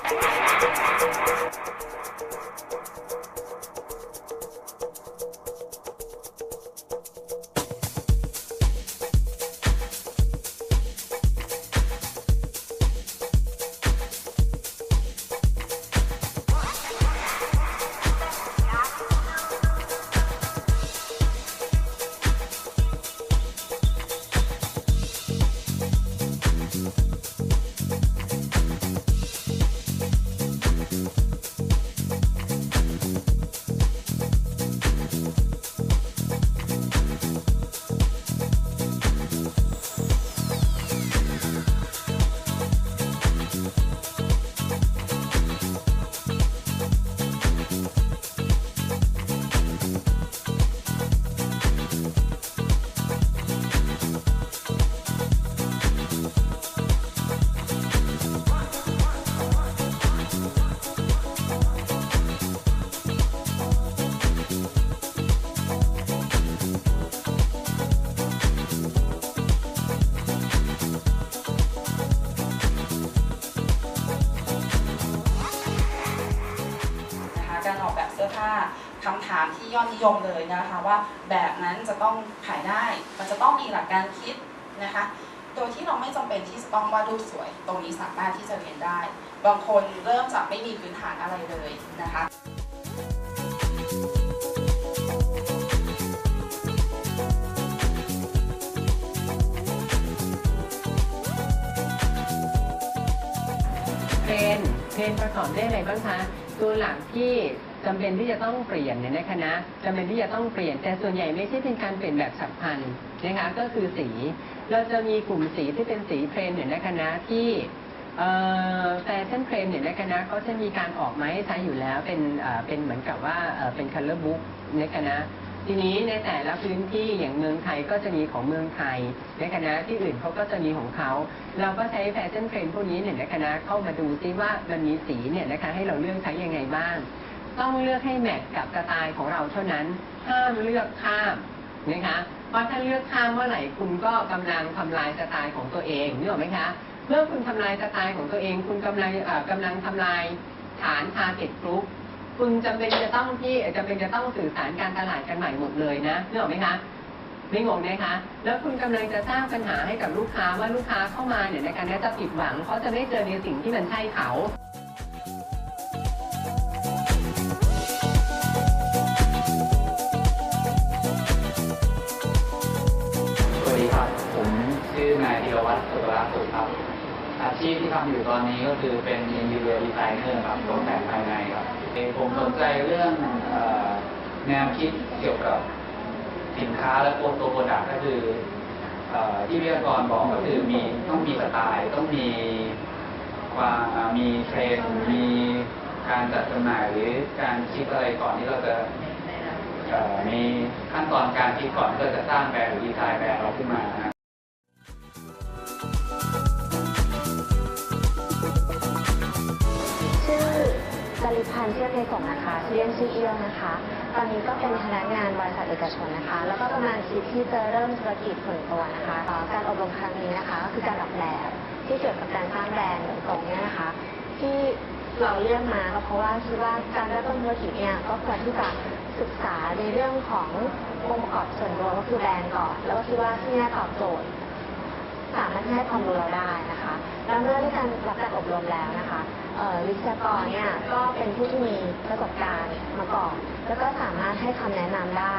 Thank you. คำถามที่ยอดนิยมเลยนะคะว่าแบบนั้นจะต้องขายได้ มันจะต้องมีหลักการคิดนะคะ โดยที่เราไม่จำเป็นที่จะต้องวาดรูปสวย ตรงนี้สามารถที่จะเรียนได้ บางคนเริ่มจากไม่มีพื้นฐานอะไรเลยนะคะเทรนเทรนประกอบด้วยอะไรบ้างคะ ตัวหลักที่ จำเป็นที่จะต้องเปลี่ยนเนี่ยนะคะนะจำเป็นที่จะต้องเปลี่ยน แต่ส่วนใหญ่ไม่ใช่เป็นการเปลี่ยนแบบฉับพลันนะคะก็คือสี เราจะมีกลุ่มสีที่เป็นสีเทรนเนี่ยนะคะนะที่เอ่อแฟชั่นเทรนเนี่ยนะคะนะเขาจะมีการออกมาให้ใช้อยู่แล้วเป็นเอ่อเป็นเหมือนกับว่าเอ่อเป็นคัลเลอร์บุ๊กนะคะนะทีนี้ในแต่ละพื้นที่อย่างเมืองไทยก็จะมีของเมืองไทยในคณะที่อื่นเขาก็จะมีของเขาเราก็ใช้แฟชั่นเทรนด์พวกนี้เนี่ยในคณะเข้ามาดูซิว่ามันมีสีเนี่ยนะคะให้เราเลือกใช้ยังไงบ้าง ต้องเลือกให้แมทกับสไตล์ของเราเท่านั้น ห้ามเลือกข้ามนะคะ เพราะถ้าเลือกข้ามเมื่อไหร่คุณก็กำลังทำลายสไตล์ของตัวเองนึกออกไหมคะ เมื่อคุณทำลายสไตล์ของตัวเอง คุณกำลังเอ่อกำลังทำลายฐาน target group คุณจำเป็นจะต้องที่จำเป็นจะต้องสื่อสารการตลาดกันใหม่หมดเลยนะนึกออกไหมคะไม่งงนะคะ แล้วคุณกำลังจะสร้างปัญหาให้กับลูกค้าว่าลูกค้าเข้ามาเนี่ยในการนี้จะผิดหวังเขาจะไม่เจอในสิ่งที่มันใช่เขา ชื่อนายธีรวัตรสุราสุขครับ อาชีพที่ทำอยู่ตอนนี้ก็คือเป็นอินดิเวดีไซเนอร์ครับตกแต่งภายในครับผมสนใจเรื่องอแนวคิดเกี่ยวกับสินค้าและตัวตัวโปรดักต์ก็คืออที่วิทยากรบอกก็คือมีต้องมีสไตล์ต้องมีความมีเทรนด์มีการจัดจำหน่ายหรือการคิดอะไรก่อนที่เราจะมีขั้นตอนการคิดก่อนที่เราจะสร้างแบรนด์หรือดีไซน์แบรนด์เราขึ้นมาิพันธ์เชื่อเพศงนะคะชื่อเล่นชื่อเอี้ยวนะคะ ตอนนี้ก็เป็นพนักงานบริษัทเอกชนนะคะ แล้วก็ประมาณคิดที่จะเริ่มธุรกิจส่วนตัวนะคะ การอบรมครั้งนี้นะคะก็คือการออกแบบที่เกี่ยวกับการสร้างแบรนด์ตรงเนี้ยนะคะ ที่เราเลือกมาก็เพราะว่าคิดว่าการเริ่มต้นธุรกิจเนี่ยก็ควรที่จะศึกษาในเรื่องขององค์ประกอบส่วนรวมก็คือแบรนด์ก่อน แล้วก็คิดว่าที่นี่ตอบโจทย์ สามารถให้ความรู้เราได้นะคะแล้วเมื่อได้การรับการอบรมแล้วนะคะเอ่อวิทยากรเนี่ยก็เป็นผู้ที่มีประสบการณ์มาก่อนแล้วก็สามารถให้คำแนะนำได้